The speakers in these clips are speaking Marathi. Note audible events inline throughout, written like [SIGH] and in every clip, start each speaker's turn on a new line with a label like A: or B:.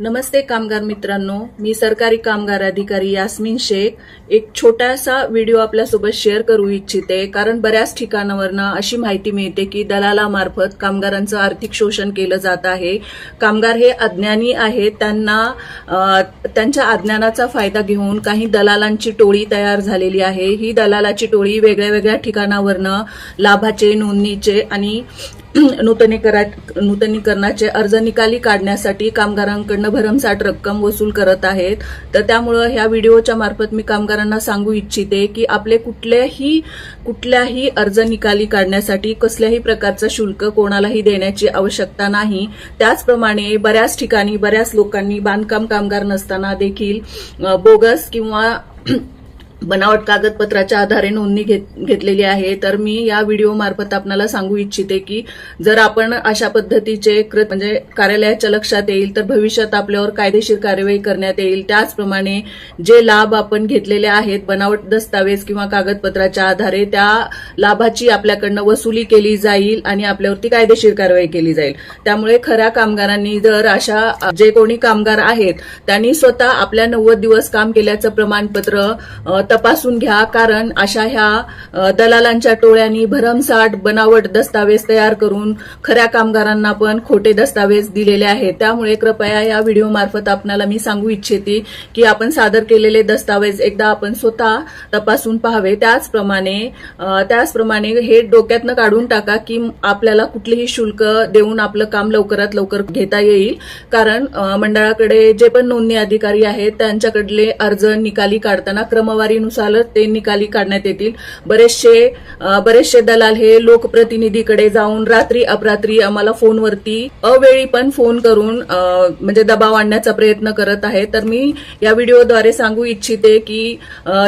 A: नमस्ते कामगार मित्रांनो. मी सरकारी कामगार अधिकारी यास्मिन शेख. एक छोटासा व्हिडिओ आपल्यासोबत शेअर करू इच्छिते. कारण बऱ्याच ठिकाणावरनं अशी माहिती मिळते की दलालामार्फत कामगारांचं आर्थिक शोषण केलं जात आहे. कामगार हे अज्ञानी आहेत. त्यांना त्यांच्या अज्ञानाचा फायदा घेऊन काही दलालांची टोळी तयार झालेली आहे. ही दलालाची टोळी वेगळ्या वेगळ्या ठिकाणावरनं लाभाचे नोंदणीचे आणि [CLEARS THROAT] नूतनीकरा नूतनीकरणाचे अर्ज निकाली काढण्यासाठी कामगारांकडनं भरमसाठ रक्कम वसूल करत आहेत. तर त्यामुळं ह्या व्हिडिओच्या मार्फत मी कामगारांना सांगू इच्छिते की आपले कुठल्याही कुठल्याही अर्ज निकाली काढण्यासाठी कसल्याही प्रकारचं शुल्क कोणालाही देण्याची आवश्यकता नाही. त्याचप्रमाणे बऱ्याच ठिकाणी बऱ्याच लोकांनी बांधकाम कामगार नसताना देखील बोगस किंवा [CLEARS THROAT] बनावट कागदपत्राच्या आधारे नोंदणी घेत घेतलेली आहे. तर मी या व्हिडिओ मार्फत आपल्याला सांगू इच्छिते की जर आपण अशा पद्धतीचे कृत म्हणजे कार्यालयाच्या लक्षात येईल तर भविष्यात आपल्यावर कायदेशीर कार्यवाही करण्यात येईल. त्याचप्रमाणे जे लाभ आपण घेतलेले आहेत बनावट दस्तावेज किंवा कागदपत्राच्या आधारे त्या लाभाची आपल्याकडनं वसुली केली जाईल आणि आपल्यावरती कायदेशीर कारवाई केली जाईल. त्यामुळे खऱ्या कामगारांनी जर अशा जे कोणी कामगार आहेत त्यांनी स्वतः आपल्या नव्वद दिवस काम केल्याचं प्रमाणपत्र तपासून घ्या कारण अशा ह्या दलालांच्या टोळ्यांनी भरमसाठ बनावट दस्तावेज तयार करून खऱ्या कामगारांना पण खोटे दस्तावेज दिलेले आहेत. त्यामुळे कृपया या व्हिडिओ मार्फत आपल्याला मी सांगू इच्छिते की आपण सादर केलेले दस्तावेज एकदा आपण स्वतः तपासून पाहावे. त्याचप्रमाणे त्याचप्रमाणे हे डोक्यातनं काढून टाका की आपल्याला कुठलेही शुल्क देऊन आपलं काम लवकरात लवकर घेता येईल. कारण मंडळाकडे जे पण नोंदणी अधिकारी आहेत त्यांच्याकडले अर्ज निकाली काढताना क्रमवारी क्रमवारीनुसार ते निकाली काढण्यात येतील. बरेचसे बरेचसे दलाल हे लोकप्रतिनिधीकडे जाऊन रात्री अपरात्री आम्हाला फोनवरती अवेळी पण फोन करून म्हणजे दबाव आणण्याचा प्रयत्न करत आहे तर मी या व्हिडिओद्वारे सांगू इच्छिते की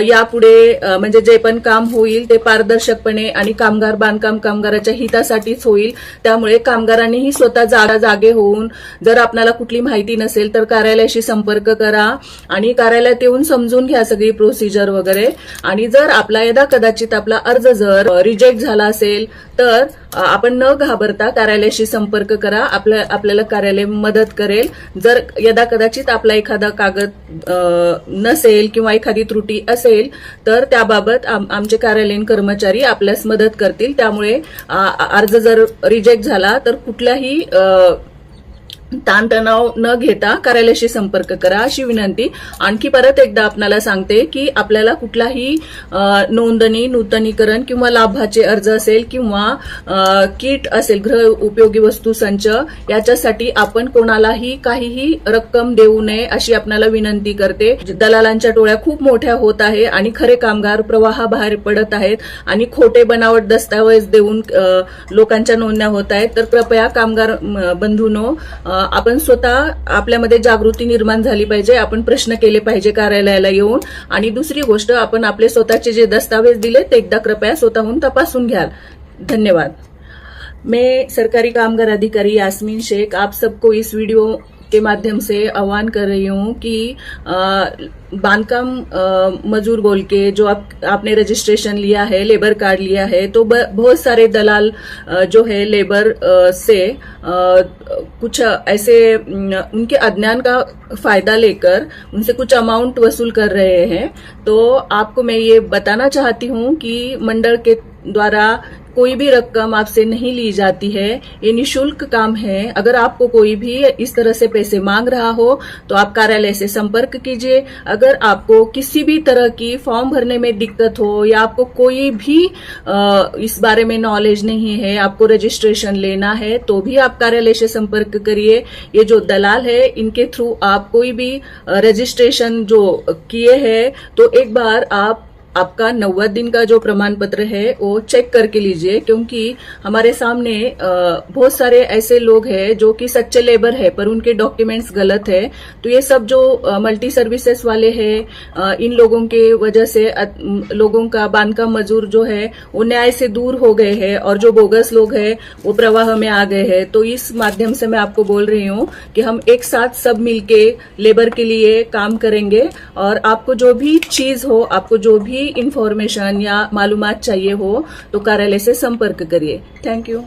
A: यापुढे म्हणजे जे पण काम होईल ते पारदर्शकपणे आणि कामगार बांधकाम कामगाराच्या हितासाठीच होईल. त्यामुळे कामगारांनीही स्वतः जागा जागे होऊन जर आपल्याला कुठली माहिती नसेल तर कार्यालयाशी संपर्क करा आणि कार्यालयात येऊन समजून घ्या सगळी प्रोसिजर वगैरे. आणि जर आपला यदा कदाचित आपला अर्ज जर रिजेक्ट झाला असेल तर आपण न घाबरता कार्यालयाशी संपर्क करा. आपल्या आपल्याला कार्यालय मदत करेल. जर यदा कदाचित आपला एखादा कागद नसेल किंवा एखादी त्रुटी असेल तर त्याबाबत आम- आमचे कार्यालयीन कर्मचारी आपल्यास मदत करतील. त्यामुळे अर्ज जर रिजेक्ट झाला तर कुठल्याही ताणतणाव न घेता कार्यालयाशी संपर्क करा अशी विनंती. आणखी परत एकदा आपल्याला सांगते की आपल्याला कुठलाही नोंदणी नूतनीकरण किंवा लाभाचे अर्ज असेल किंवा किट असेल गृह उपयोगी वस्तू संच याच्यासाठी आपण कोणालाही काहीही रक्कम देऊ नये अशी आपल्याला विनंती करते. दलालांच्या टोळ्या खूप मोठ्या होत आहे आणि खरे कामगार प्रवाहाबाहेर पडत आहेत आणि खोटे बनावट दस्तावेज देऊन लोकांच्या नोंदण्या होत आहेत. तर कृपया कामगार बंधूनो आपण स्वतः आपल्यामध्ये जागृती निर्माण झाली पाहिजे आपण प्रश्न केले पाहिजे कार्यालयाला येऊन. आणि दुसरी गोष्ट आपण आपले स्वतःचे जे दस्तावेज दिले ते एकदा कृपया स्वतःहून तपासून घ्याल. धन्यवाद. मैं सरकारी कामगार अधिकारी यास्मीन शेख आप सबको इस वीडियो के माध्यम से आह्वान कर रही हूँ कि बांधकाम मजूर बोल के जो आप, आपने रजिस्ट्रेशन लिया है लेबर कार्ड लिया है तो बहुत सारे दलाल जो है लेबर से कुछ ऐसे उनके अज्ञान का फ़ायदा लेकर उनसे कुछ अमाउंट वसूल कर रहे हैं। तो आपको मैं ये बताना चाहती हूँ कि मंडल के द्वारा कोई भी रकम आपसे नहीं ली जाती है ये निशुल्क काम है। अगर आपको कोई भी इस तरह से पैसे मांग रहा हो तो आप कार्यालय से संपर्क कीजिए। अगर आपको किसी भी तरह की फॉर्म भरने में दिक्कत हो या आपको कोई भी इस बारे में नॉलेज नहीं है, आपको रजिस्ट्रेशन लेना है तो भी आप कार्यालय से संपर्क करिए। ये जो दलाल है, इनके थ्रू आप कोई भी रजिस्ट्रेशन जो किए हैं तो एक बार आप आपका नव्वद दिन का जो प्रमाण पत्र है, वो चेक करके लीजिए, क्योंकि हमारे सामने बहुत सारे ऐसे लोग हैं जो कि सच्चे लेबर है, पर उनके डॉक्यूमेंट्स गलत है। तो ये सब जो मल्टी सर्विसेज़ वाले हैं इन लोगों के वजह से लोगों का बांधकाम मजूर जो है, वो न्याय से दूर हो गए हैं, और जो बोगस लोग हैं, वो प्रवाह में आ गए हैं। तो इस माध्यम से मैं आपको बोल रही हूँ कि हम एक साथ सब मिलके लेबर के लिए काम करेंगे, और आपको जो भी चीज़ हो, आपको जो भी इंफॉर्मेशन या मालूमात चाहिए हो तो कार्यालय से संपर्क करिए। Thank you